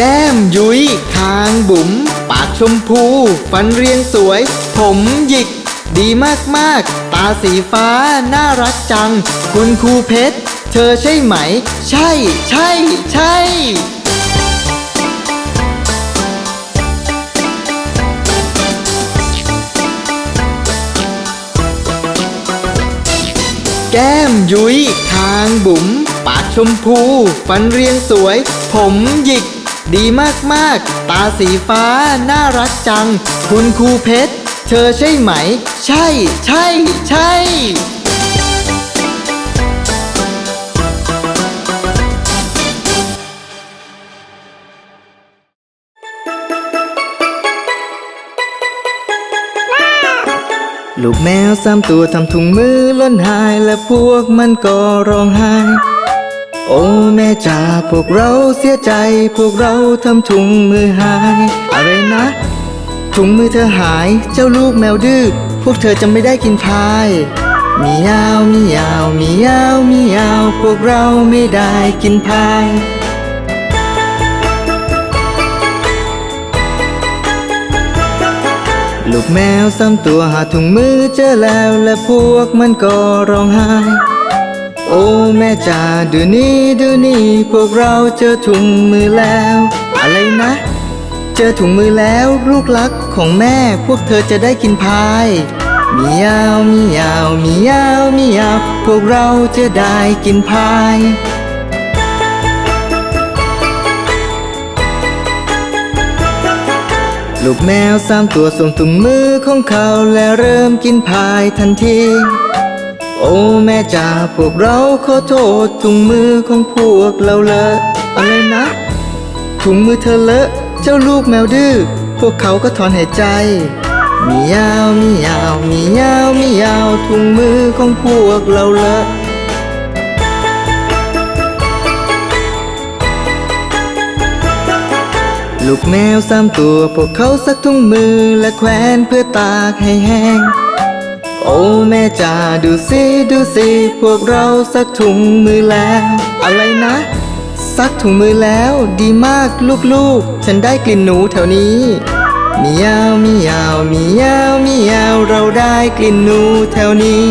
แก้มยุยคางบุ๋ม ปากชมพู ฟันเรียงสวย ผมหยิก ดีมากๆ ตาสีฟ้า น่ารักจัง คุณครูเพชร เธอใช่ไหม ใช่ ใช่ ใช่แก้มยุ้ยคางบุ๋ม ปากชมพู ฟันเรียงสวย ผมหยิก ดีมากๆ ตาสีฟ้าน่ารักจัง คุณครูเพชร เธอใช่ไหม ใช่ ใช่ ใช่ลูกแมวสามตัวทำถุงมือล้นหายและพวกมันก็ร้องไห้ โอ้แม่จ๋าพวกเราเสียใจ พวกเราทำถุงมือหาย อะไรนะ ถุงมือเธอหายเจ้าลูกแมวดื้อพวกเธอจะไม่ได้กินพายมียาวมียาวมียาวมียาว พวกเราไม่ได้กินพายลูกแมวสามตัวหาถุงมือเจอแล้วและพวกมันก็ร้องไห้ โอ้แม่จ๋าดูนี่ดูนี่ พวกเราเจอถุงมือแล้ว อะไรนะ เจอถุงมือแล้วลูกรักของแม่พวกเธอจะได้กินพายมียาวมียาวมียาวมียาวพวกเราจะได้กินพายลูกแมวสามตัวส่งถุงมือของเขาและเริ่มกินพายทันที โอ้แม่จ๋าพวกเราขอโทษถุงมือของพวกเราเลอะอะไรนะ ถุงมือเธอเลอะเจ้าลูกแมวดื้อพวกเขาก็ถอนหายใจมียาวมียาวมียาวมียาวถุงมือของพวกเราเลอะลูกแมวสามตัวพวกเขาซักถุงมือและแขวนเพื่อตากให้แห้ง โอ้แม่จ๋าดูสิดูสิพวกเราซักถุงมือแล้ว อะไรนะ ซักถุงมือแล้วดีมากลูกๆ ฉันได้กลิ่นหนูแถวนี้มียาวมียาวมียาวมียาวเราได้กลิ่นหนูแถวนี้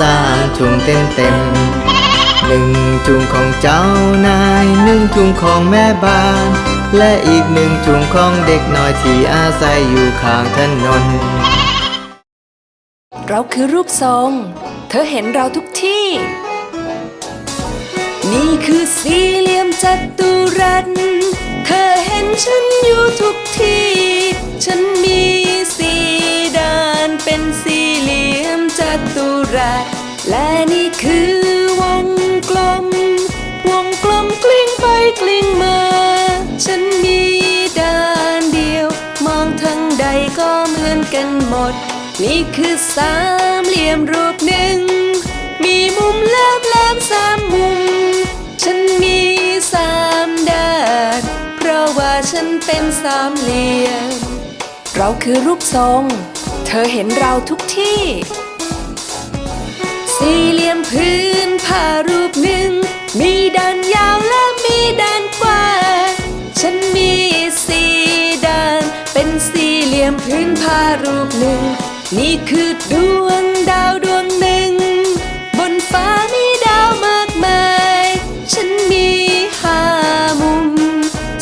สามถุงเต็มเต็มหนึ่งถุงของเจ้านายหนึ่งถุงของแม่บ้าน และอีกหนึ่งถุงของเด็กน้อยที่อาศัยอยู่ข้างถนน เราคือรูปทรง เธอเห็นเราทุกที่ นี่คือสี่เหลี่ยมจัตุรัส เธอเห็นฉันอยู่ทุกที่ ฉันมีสี่ด้านเป็นสี่เหลี่ยม จัตุรัส และนี่คือวงกลม วงกลมกลิ้งไปกลิ้งมา ฉันมีด้านเดียว มองทางใดก็เหมือนกันหมด นี่คือสามเหลี่ยมรูปหนึ่ง มีมุมแหลมแหลมสามมุม ฉันมีสามด้าน เพราะว่าฉันเป็นสามเหลี่ยม เราคือรูปทรง เธอเห็นเราทุกที่ สี่เหลี่ยมพื้นผ้ารูปหนึ่ง มีด้านยาวและมีด้านกว้าง ฉันมีสี่ด้าน เป็นสี่เหลี่ยมพื้นผ้ารูปหนึ่ง นี่คือดวงดาวดวงหนึ่ง บนฟ้ามีดาวมากมาย ฉันมีห้ามุม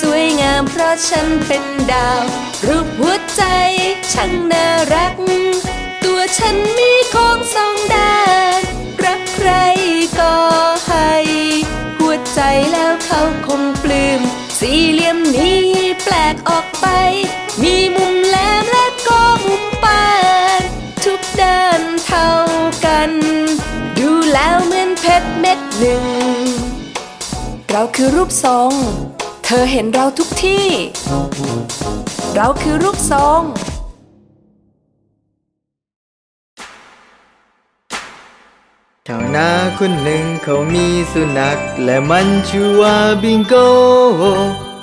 สวยงามเพราะฉันเป็นดาว รูปหัวใจช่างน่ารัก ตัวฉันมี ไป มีมุมแหลมและก็มุมปานทุกด้านเท่ากัน ดูแล้วเหมือนเพชรเม็ดหนึ่ง เราคือรูปทรง เธอเห็นเราทุกที่ เราคือรูปทรงชาวนาคนหนึ่งเขามีสุนัข และมันชื่อว่าบิงโก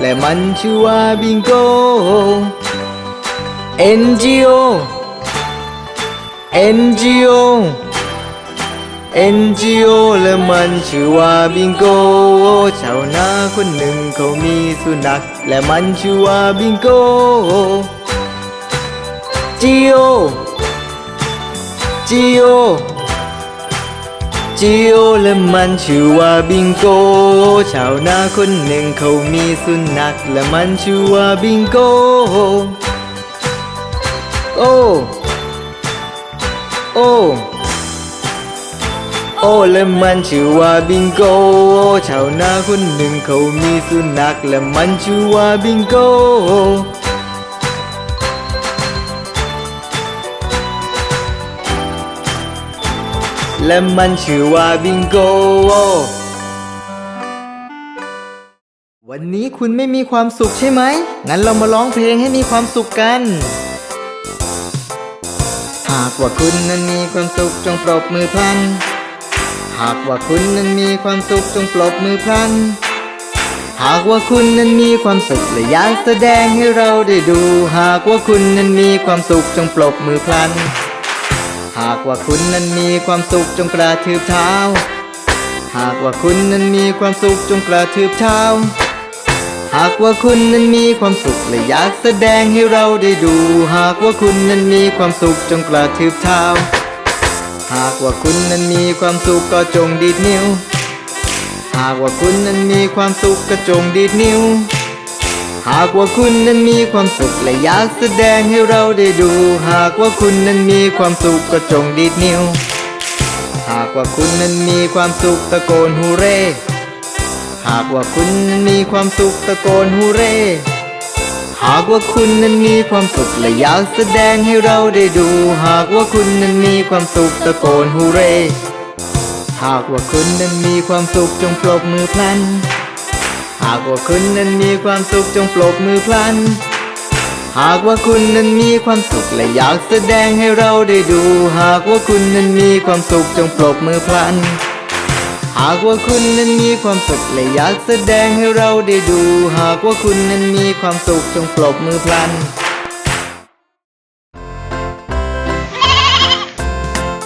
และมันชื่อว่าบิงโก N G O N G O N G O และมันชื่อว่าบิงโกชาวนาคนหนึ่งเขามีสุนัข และมันชื่อว่าบิงโก G O G O G O และมันชื่อว่าบิงโก ชาวนาคนหนึ่งเขามีสุนัขและมันชื่อว่าบิงโก โอโอโอ้และมันชื่อว่าบิงโก ชาวนาคนหนึ่งเขามีสุนัขและมันชื่อว่าบิงโก และมันชื่อว่าบิงโก วันนี้คุณไม่มีความสุขใช่ไหม งั้นเรามาร้องเพลงให้มีความสุขกัน หากว่าคุณนั้นมีความสุขจงปรบมือพลัน หากว่าคุณนั้นมีความสุขจงปรบมือพลัน หากว่าคุณนั้นมีความสุขและอยากแสดงให้เราได้ดู หากว่าคุณนั้นมีความสุขจงปรบมือพลัน หากว่าคุณนั้นมีความสุขจงกระทืบเท้า หากว่าคุณนั้นมีความสุขจงกระทืบเท้า หากว่าคุณนั้นมีความสุขและอยากแสดงให้เราได้ดู หากว่าคุณนั้นมีความสุขจงกระทืบเท้า หากว่าคุณนั้นมีความสุขก็จงดีดนิ้ว หากว่าคุณนั้นมีความสุขก็จงดีดนิ้ว หากว่าคุณนั้นมีความสุขและอยากแสดงให้เราได้ดู หากว่าคุณนั้นมีความสุขก็จงดีดนิ้ว หากว่าคุณนั้นมีความสุขตะโกนฮูเร่ หากว่าคุณนั้นมีความสุขตะโกนฮูเร่ หากว่าคุณนั้นมีความสุขและอยากแสดงให้เราได้ดู หากว่าคุณนั้นมีความสุขตะโกนฮูเร่ หากว่าคุณนั้นมีความสุขจงปรบมือพลันากว่าคุณนั้นมีความสุขจงปรบมือพลัน หากว่าคุณนั้นมีความสุขและอยากแสดงให้เราได้ดู หากว่าคุณนั้นมีความสุขจงปรบมือพลัน หากว่าคุณนั้นมีความสุขและอยากแสดงให้เราได้ดู หากว่าคุณนั้นมีความสุขจงปรบมือพลัน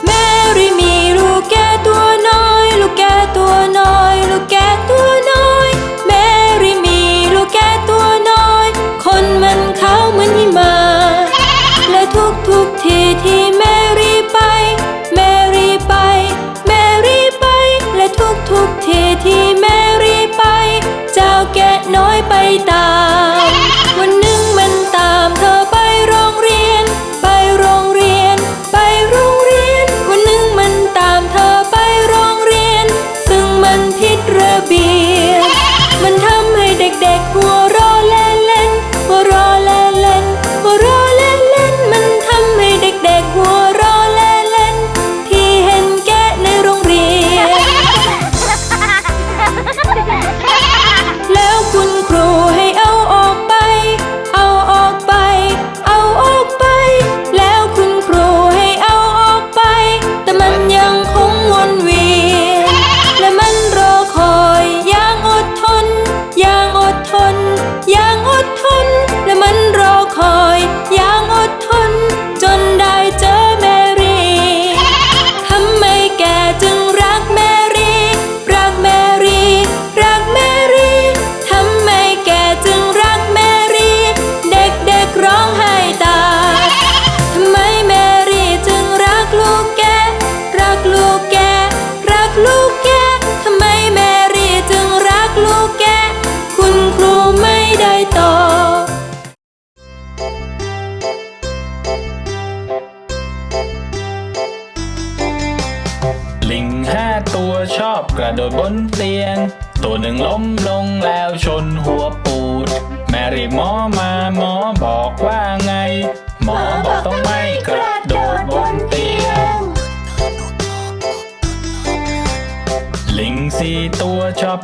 แมรี่มีลูกแกะตัวน้อย ลูกแกะตัวน้อย ลูกแก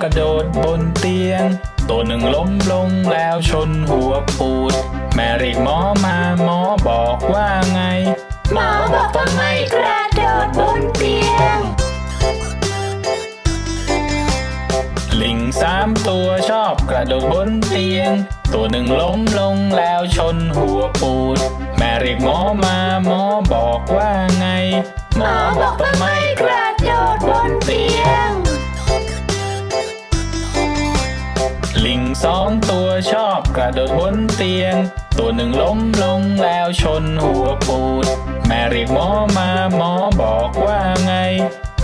ระโดดบนเตียง ตัวหนึ่งล้มลงแล้วชนหัวปูด แม่เรียกหมอมาหมอบอกว่าไง หมอบอกต้องไม่กระโดดบนเตียง ลิงสามตัวชอบกระโดดบนเตียง ตัวหนึ่งล้มลงแล้วชนหัวปูด แม่เรียกหมอมาหมอบอกว่าไง หมอบอกต้องไม่กระโดดบนเตียง สองตัวชอบกระโดดบนเตียง ตัวหนึ่งล้มลงแล้วชนหัวปูด แม่เรียกหมอมาหมอบอกว่าไง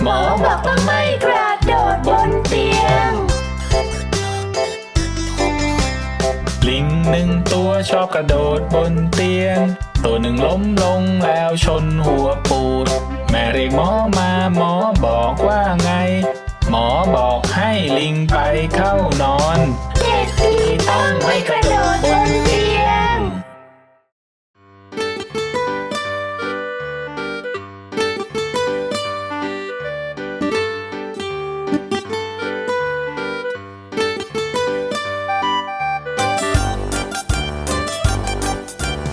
หมอบอกต้องไม่กระโดดบนเตียง ลิงหนึ่งตัวชอบกระโดดบนเตียง ตัวหนึ่งล้มลงแล้วชนหัวปูด แม่เรียกหมอมาหมอบอกว่าไง หมอบอกให้ลิงไปเข้านอนเด็กดีต้องไม่กระโดดบนเตียง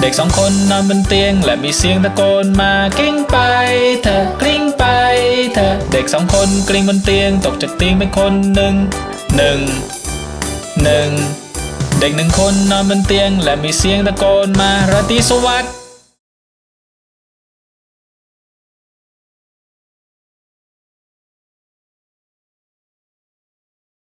เด็กสองคนนอนบนเตียง และมีเสียงตะโกนมากลิ้งไป เธอกลิ้งไป เธอเด็กสองคนกลิ้งบนเตียง ตกจากเตียงไปคนหนึ่งหนึ่งหนึ่งเด็กหนึ่งคนนอนบนเตียง และมีเสียงตะโกนมาราตรีสวัสดิ์